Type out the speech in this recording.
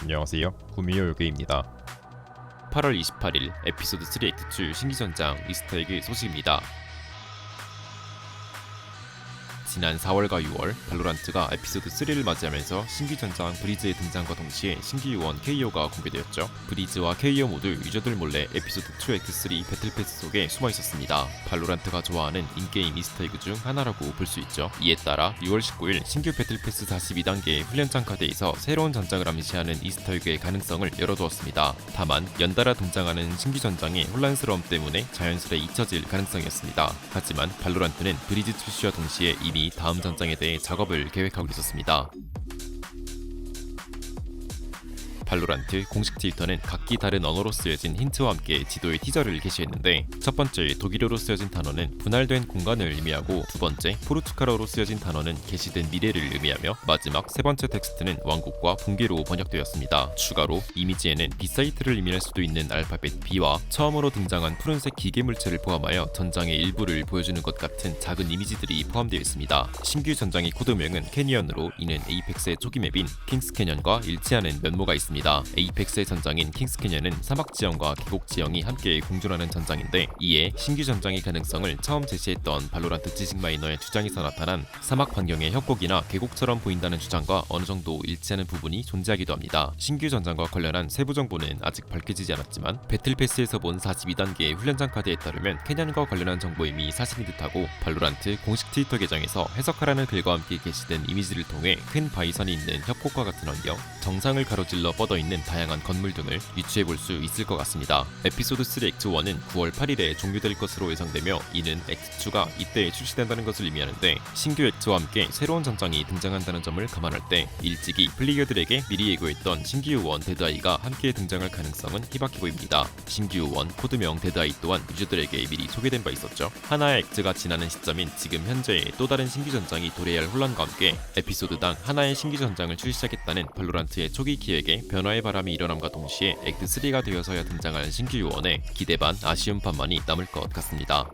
안녕하세요. 구미호 요괴입니다. 8월 28일 에피소드 3 액트 2 신기전장 이스터에그 소식입니다. 지난 4월과 6월 발로란트가 에피소드 3를 맞이하면서 신규 전장 브리즈의 등장과 동시에 신규 요원 KO가 공개되었죠. 브리즈와 KO 모두 유저들 몰래 에피소드 2 액트 3 배틀 패스 속에 숨어 있었습니다. 발로란트가 좋아하는 인게임 이스터에그 중 하나라고 볼 수 있죠. 이에 따라 6월 19일 신규 배틀 패스 42단계 훈련장 카드에서 새로운 전장을 암시하는 이스터에그의 가능성을 열어두었습니다. 다만 연달아 등장하는 신규 전장의 혼란스러움 때문에 자연스레 잊혀질 가능성이었습니다. 하지만 발로란트는 브리즈 출시와 동시에 이미 다음 전장에 대해 작업을 계획하고 있었습니다. 발로란트 공식 트위터는 각기 다른 언어로 쓰여진 힌트와 함께 지도의 티저를 게시했는데 첫 번째 독일어로 쓰여진 단어는 분할된 공간을 의미하고 두 번째 포르투갈어로 쓰여진 단어는 게시된 미래를 의미하며 마지막 세 번째 텍스트는 왕국과 붕괴로 번역되었습니다. 추가로 이미지에는 비사이트를 의미할 수도 있는 알파벳 B와 처음으로 등장한 푸른색 기계 물체를 포함하여 전장의 일부를 보여주는 것 같은 작은 이미지들이 포함되어 있습니다. 신규 전장의 코드명은 캐니언으로 이는 에이펙스의 초기 맵인 킹스 캐년과 일치하는 면모가 있습니다. 에이펙스의 전장인 킹스 캐년은 사막 지형과 계곡 지형이 함께 공존하는 전장인데 이에 신규 전장의 가능성을 처음 제시했던 발로란트 지식 마이너의 주장에서 나타난 사막 환경의 협곡이나 계곡처럼 보인다는 주장과 어느 정도 일치하는 부분이 존재하기도 합니다. 신규 전장과 관련한 세부 정보는 아직 밝혀지지 않았지만 배틀 패스에서 본 42단계 훈련장 카드에 따르면 캐년과 관련한 정보 이미 사실인 듯하고 발로란트 공식 트위터 계정에서 해석하라는 글과 함께 게시된 이미지를 통해 큰 바이선이 있는 협곡과 같은 환경, 정상을 가로질러 뻗어 있는 다양한 건물 등을 유추해 볼 수 있을 것 같습니다. 에피소드 3 액트 1은 9월 8일에 종료될 것으로 예상되며 이는 액트 2가 이때 출시된다는 것을 의미하는데 신규 액트와 함께 새로운 전장이 등장한다는 점을 감안할 때 일찍이 플레이어들에게 미리 예고했던 신규 요원 데드아이가 함께 등장할 가능성은 희박해 보입니다. 신규 요원 코드명 데드아이 또한 유저들에게 미리 소개된 바 있었죠. 하나의 액트가 지나는 시점인 지금 현재의 또 다른 신규 전장이 도래할 혼란과 함께 에피소드당 하나의 신규 전장을 출시하겠다는 발로란트의 초기 기획에 변화의 바람이 일어남과 동시에 액트 3가 되어서야 등장할 신규 요원에 기대 반 아쉬움 반만이 남을 것 같습니다.